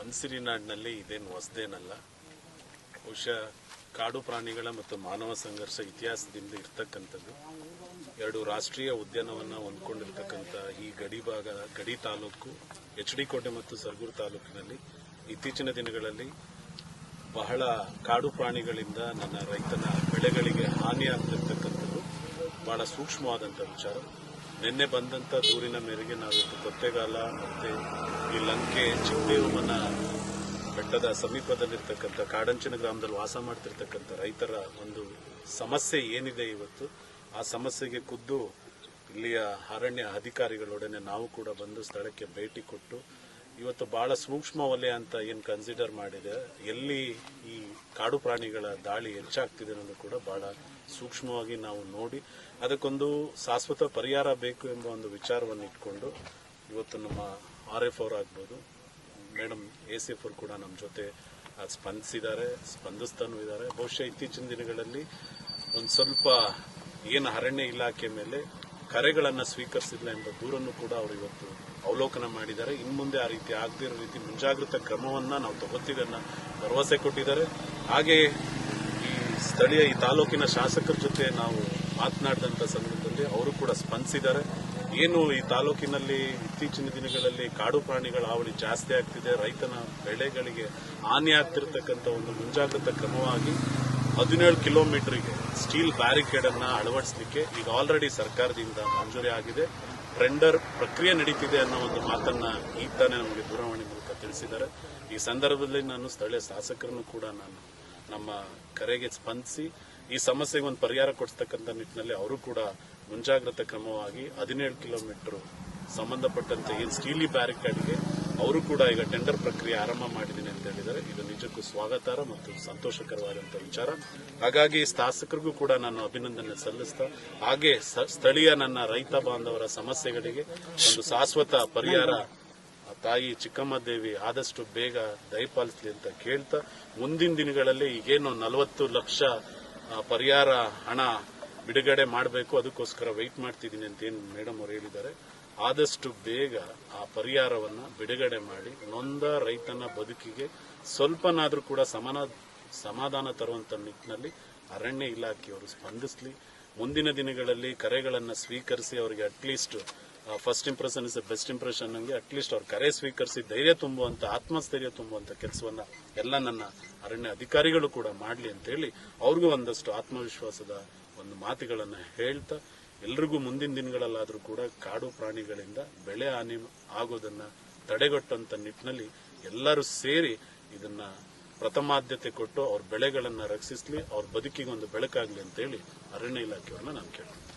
ಒಂದ್ಸಿರಿನಾಡಿನಲ್ಲಿ ಇದೇನು ಹೊಸದೇನಲ್ಲ. ಬಹುಶಃ ಕಾಡು ಪ್ರಾಣಿಗಳ ಮತ್ತು ಮಾನವ ಸಂಘರ್ಷ ಇತಿಹಾಸದಿಂದ ಇರ್ತಕ್ಕಂಥದ್ದು. ಎರಡು ರಾಷ್ಟ್ರೀಯ ಉದ್ಯಾನವನ್ನ ಹೊಂದ್ಕೊಂಡಿರ್ತಕ್ಕಂಥ ಈ ಗಡಿ ಭಾಗ, ಗಡಿ ತಾಲೂಕು, ಎಚ್ ಡಿ ಕೋಟೆ ಮತ್ತು ಸರಗೂರು ತಾಲೂಕಿನಲ್ಲಿ ಇತ್ತೀಚಿನ ದಿನಗಳಲ್ಲಿ ಬಹಳ ಕಾಡು ಪ್ರಾಣಿಗಳಿಂದ ನನ್ನ ರೈತನ ಬೆಳೆಗಳಿಗೆ ಹಾನಿ ಆಗ್ತಿರ್ತಕ್ಕಂಥದ್ದು ಬಹಳ ಸೂಕ್ಷ್ಮವಾದಂಥ ವಿಚಾರ. ನಿನ್ನೆ ಬಂದಂತ ದೂರಿನ ಮೇರೆಗೆ ನಾವಿವತ್ತು ಕೊತ್ತೆಗಾಲ ಮತ್ತೆ ಈ ಲಂಕೆ ಚಿಕ್ಕದೇವಮ್ಮನ ಬೆಟ್ಟದ ಸಮೀಪದಲ್ಲಿರ್ತಕ್ಕಂಥ ಕಾಡಂಚಿನ ಗ್ರಾಮದಲ್ಲಿ ವಾಸ ಮಾಡ್ತಿರ್ತಕ್ಕಂಥ ರೈತರ ಒಂದು ಸಮಸ್ಯೆ ಏನಿದೆ ಇವತ್ತು, ಆ ಸಮಸ್ಯೆಗೆ ಖುದ್ದು ಇಲ್ಲಿಯ ಅರಣ್ಯ ಅಧಿಕಾರಿಗಳೊಡನೆ ನಾವು ಕೂಡ ಬಂದು ಸ್ಥಳಕ್ಕೆ ಭೇಟಿ ಕೊಟ್ಟು ಇವತ್ತು ಬಹಳ ಸೂಕ್ಷ್ಮ ವಲಯ ಅಂತ ಏನು ಕನ್ಸಿಡರ್ ಮಾಡಿದೆ. ಎಲ್ಲಿ ಈ ಕಾಡು ಪ್ರಾಣಿಗಳ ದಾಳಿ ಹೆಚ್ಚಾಗ್ತಿದೆ ಅನ್ನೋದು ಕೂಡ ಬಹಳ ಸೂಕ್ಷ್ಮವಾಗಿ ನಾವು ನೋಡಿ, ಅದಕ್ಕೊಂದು ಶಾಶ್ವತ ಪರಿಹಾರ ಬೇಕು ಎಂಬ ಒಂದು ವಿಚಾರವನ್ನು ಇಟ್ಕೊಂಡು ಇವತ್ತು ನಮ್ಮ ಆರ್ ಎಫ್ ಅವರ್ ಆಗ್ಬೋದು ಮೇಡಮ್ ಎ ಸಿ ಎಫ್ ಕೂಡ ನಮ್ಮ ಜೊತೆ ಸ್ಪಂದಿಸಿದ್ದಾರೆ, ಸ್ಪಂದಿಸ್ತಾನೂ ಇದ್ದಾರೆ. ಬಹುಶಃ ಇತ್ತೀಚಿನ ದಿನಗಳಲ್ಲಿ ಒಂದು ಸ್ವಲ್ಪ ಏನು ಅರಣ್ಯ ಇಲಾಖೆ ಮೇಲೆ ಕರೆಗಳನ್ನು ಸ್ವೀಕರಿಸಿಲ್ಲ ಎಂಬ ದೂರನ್ನು ಕೂಡ ಅವರು ಇವತ್ತು ಅವಲೋಕನ ಮಾಡಿದ್ದಾರೆ. ಇನ್ನು ಮುಂದೆ ಆ ರೀತಿ ಆಗದಿರೋ ರೀತಿ ಮುಂಜಾಗ್ರತಾ ಕ್ರಮವನ್ನ ನಾವು ತಗೋತೀವಿ ಅನ್ನೋ ಭರವಸೆ ಕೊಟ್ಟಿದ್ದಾರೆ. ಹಾಗೆ ಈ ಸ್ಥಳೀಯ, ಈ ತಾಲೂಕಿನ ಶಾಸಕರ ಜೊತೆ ನಾವು ಮಾತನಾಡಿದಂತ ಸಂದರ್ಭದಲ್ಲಿ ಅವರು ಕೂಡ ಸ್ಪಂದಿಸಿದ್ದಾರೆ. ಏನು ಈ ತಾಲೂಕಿನಲ್ಲಿ ಇತ್ತೀಚಿನ ದಿನಗಳಲ್ಲಿ ಕಾಡು ಪ್ರಾಣಿಗಳ ಹಾವಳಿ ಜಾಸ್ತಿ ಆಗ್ತಿದೆ. ರೈತನ ಬೆಳೆಗಳಿಗೆ ಹಾನಿ ಆಗ್ತಿರ್ತಕ್ಕಂಥ ಒಂದು ಮುಂಜಾಗ್ರತಾ ಕ್ರಮವಾಗಿ ಹದಿನೇಳು ಕಿಲೋಮೀಟರ್ಗೆ ಸ್ಟೀಲ್ ಬ್ಯಾರಿಕೇಡ್ ಅನ್ನ ಅಳವಡಿಸಲಿಕ್ಕೆ ಈಗ ಆಲ್ರೆಡಿ ಸರ್ಕಾರದಿಂದ ಮಂಜೂರಿ ಆಗಿದೆ. ಟೆಂಡರ್ ಪ್ರಕ್ರಿಯೆ ನಡೀತಿದೆ ಅನ್ನೋ ಒಂದು ಮಾತನ್ನ ಈಗ ತಾನೇ ನಮಗೆ ದೂರವಾಣಿ ಮೂಲಕ ತಿಳಿಸಿದ್ದಾರೆ. ಈ ಸಂದರ್ಭದಲ್ಲಿ ನಾನು ಸ್ಥಳೀಯ ಶಾಸಕರನ್ನು ಕೂಡ ನಾನು ನಮ್ಮ ಕರೆಗೆ ಸ್ಪಂದಿಸಿ ಈ ಸಮಸ್ಯೆಗೆ ಒಂದು ಪರಿಹಾರ ಕೊಡಿಸ್ತಕ್ಕಂಥ ನಿಟ್ಟಿನಲ್ಲಿ ಅವರು ಕೂಡ ಮುಂಜಾಗ್ರತಾ ಕ್ರಮವಾಗಿ ಹದಿನೇಳು ಕಿಲೋಮೀಟರ್ ಸಂಬಂಧಪಟ್ಟಂತೆ ಏನು ಸ್ಟೀಲಿ ಬ್ಯಾರಿಕೇಡ್ಗೆ ಅವರು ಕೂಡ ಈಗ ಟೆಂಡರ್ ಪ್ರಕ್ರಿಯೆ ಆರಂಭ ಮಾಡಿದ್ದೀನಿ ಅಂತ ಹೇಳಿದರೆ ಇದು ನಿಜಕ್ಕೂ ಸ್ವಾಗತಾರ ಮತ್ತು ಸಂತೋಷಕರವಾದಂಥ ವಿಚಾರ. ಹಾಗಾಗಿ ಶಾಸಕರಿಗೂ ಕೂಡ ನಾನು ಅಭಿನಂದನೆ ಸಲ್ಲಿಸ್ತಾ, ಹಾಗೆ ಸ್ಥಳೀಯ ನನ್ನ ರೈತ ಬಾಂಧವರ ಸಮಸ್ಯೆಗಳಿಗೆ ಒಂದು ಶಾಶ್ವತ ಪರಿಹಾರ ತಾಯಿ ಚಿಕ್ಕಮ್ಮ ದೇವಿ ಆದಷ್ಟು ಬೇಗ ದಯಪಾಲಿಸಲಿ ಅಂತ ಕೇಳ್ತಾ, ಮುಂದಿನ ದಿನಗಳಲ್ಲಿ ಈಗೇನು ನಲವತ್ತು ಲಕ್ಷ ಪರಿಹಾರ ಹಣ ಬಿಡುಗಡೆ ಮಾಡಬೇಕು, ಅದಕ್ಕೋಸ್ಕರ ವೆಯ್ಟ್ ಮಾಡ್ತಿದ್ದೀನಿ ಅಂತ ಏನು ಮೇಡಮ್ ಅವರು ಹೇಳಿದ್ದಾರೆ. ಆದಷ್ಟು ಬೇಗ ಆ ಪರಿಹಾರವನ್ನ ಬಿಡುಗಡೆ ಮಾಡಿ ನೊಂದ ರೈತನ ಬದುಕಿಗೆ ಸ್ವಲ್ಪನಾದರೂ ಕೂಡ ಸಮಾನ, ಸಮಾಧಾನ ತರುವಂತ ನಿಟ್ಟಿನಲ್ಲಿ ಅರಣ್ಯ ಇಲಾಖೆಯವರು ಸ್ಪಂದಿಸಲಿ. ಮುಂದಿನ ದಿನಗಳಲ್ಲಿ ಕರೆಗಳನ್ನು ಸ್ವೀಕರಿಸಿ ಅವರಿಗೆ at least first impression is best impression ನಂಗೆ. ಅಟ್ಲೀಸ್ಟ್ ಅವ್ರ ಕರೆ ಸ್ವೀಕರಿಸಿ ಧೈರ್ಯ ತುಂಬುವಂತ, ಆತ್ಮಸ್ಥೈರ್ಯ ತುಂಬುವಂತ ಕೆಲಸವನ್ನ ಎಲ್ಲ ನನ್ನ ಅರಣ್ಯ ಅಧಿಕಾರಿಗಳು ಕೂಡ ಮಾಡಲಿ ಅಂತ ಹೇಳಿ ಅವ್ರಿಗೂ ಒಂದಷ್ಟು ಆತ್ಮವಿಶ್ವಾಸದ ಒಂದು ಮಾತುಗಳನ್ನ ಹೇಳ್ತಾ ಎಲ್ರಿಗೂ ಮುಂದಿನ ದಿನಗಳಲ್ಲಾದರೂ ಕೂಡ ಕಾಡು ಪ್ರಾಣಿಗಳಿಂದ ಬೆಳೆ ಹಾನಿ ಆಗೋದನ್ನ ತಡೆಗಟ್ಟುವಂತ ನಿಟ್ಟಿನಲ್ಲಿ ಎಲ್ಲರೂ ಸೇರಿ ಇದನ್ನ ಪ್ರಥಮಾದ್ಯತೆ ಕೊಟ್ಟು ಅವ್ರ ಬೆಳೆಗಳನ್ನ ರಕ್ಷಿಸಲಿ, ಅವ್ರ ಬದುಕಿಗೆ ಒಂದು ಬೆಳಕಾಗಲಿ ಅಂತ ಹೇಳಿ ಅರಣ್ಯ ಇಲಾಖೆಯವ್ರನ್ನ ನಾನು ಕೇಳ್ತೀನಿ